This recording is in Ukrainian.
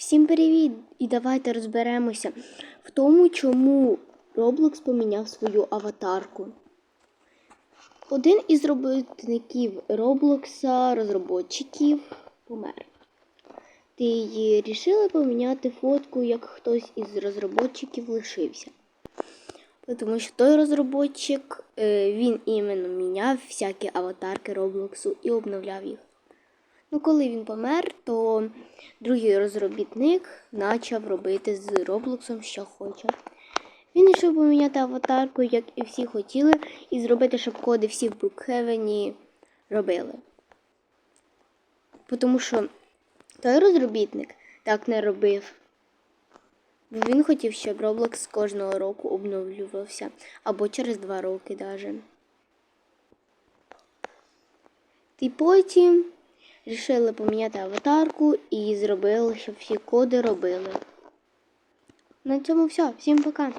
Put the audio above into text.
Всім привіт! І давайте розберемося в тому, чому Roblox поміняв свою аватарку. Один із робітників Роблокса, розробників, помер. Ти її рішили поміняти фотку, як хтось із розробників лишився. Тому що той розробник, е, він іменно міняв всякі аватарки Роблоксу і обновляв їх. Ну, коли він помер, то другий розробітник почав робити з Роблоксом, що хоче. Він вирішив поміняти аватарку, як і всі хотіли, і зробити, щоб коди всі в Брукхевені робили. Тому що той розробітник так не робив. Бо він хотів, щоб Roblox кожного року обновлювався, або через два роки навіть. І потім Рішили поміняти аватарку і зробили, щоб всі коди робили. На цьому все. Всім пока.